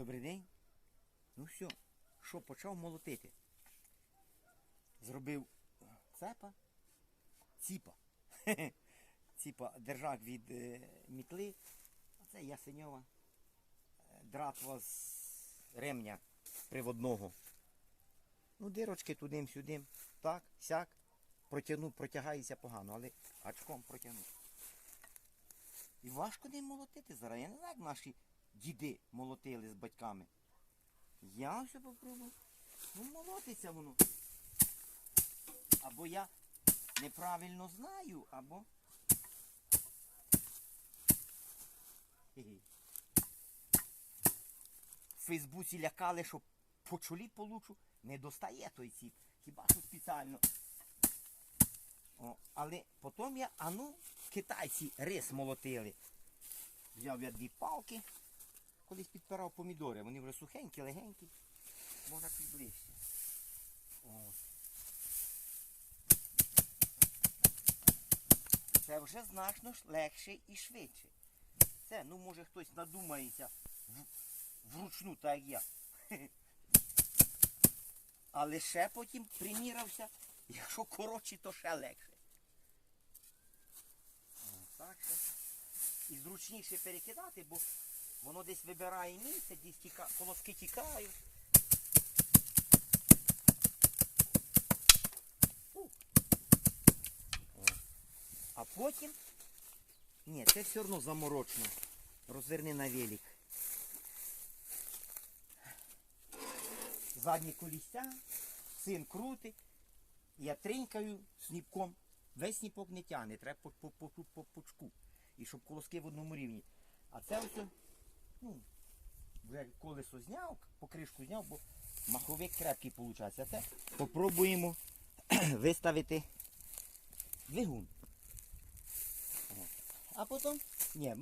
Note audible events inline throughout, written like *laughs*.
Добрий день. Ну все, що почав молотити? Зробив цепа, ціпа. *laughs* Ціпа держак від е, мітли. А це ясеньова. Е, Дратва з ремня приводного. Ну, дирочки туди-сюди. Так, сяк. Протягнув, протягається погано, але гачком протягнув. І важко ним молотити зараз. Я не знаю, як наші діди молотили з батьками. Я все попробую. Ну, молотиться воно. Або я неправильно знаю, або. В Фейсбуці лякали, що по чолі получу, не достає той ціп. Хіба що спеціально. О, але потім я, а ну, китайці рис молотили. Взяв я дві палки, колись підпирав помідори. Вони вже сухенькі, легенькі. Можна підближче. Це вже значно легше і швидше. Це, ну може хтось надумається вручну, так як я. *laughs* Але ще потім примірався, якщо коротше, то ще легше. Так ще. І зручніше перекидати, бо воно десь вибирає місце, десь тіка, колоски тікають. А потім. Ні, це все одно заморочно. Розверни на велик. Задні колісця, син крутить, я тринькаю сніпком. Весь сніпок не тягне, треба по, по, по, по пучку. І щоб колоски в одному рівні. А це ось, ну, вже колесо зняв, покришку зняв, бо маховик крепкий виходить. Це попробуємо *clears throat* виставити двигун. А потім, ні,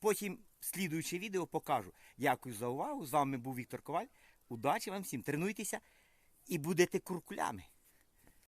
потім слідуюче відео покажу. Дякую за увагу. З вами був Віктор Коваль. Удачі вам всім. Тренуйтеся і будете куркулями.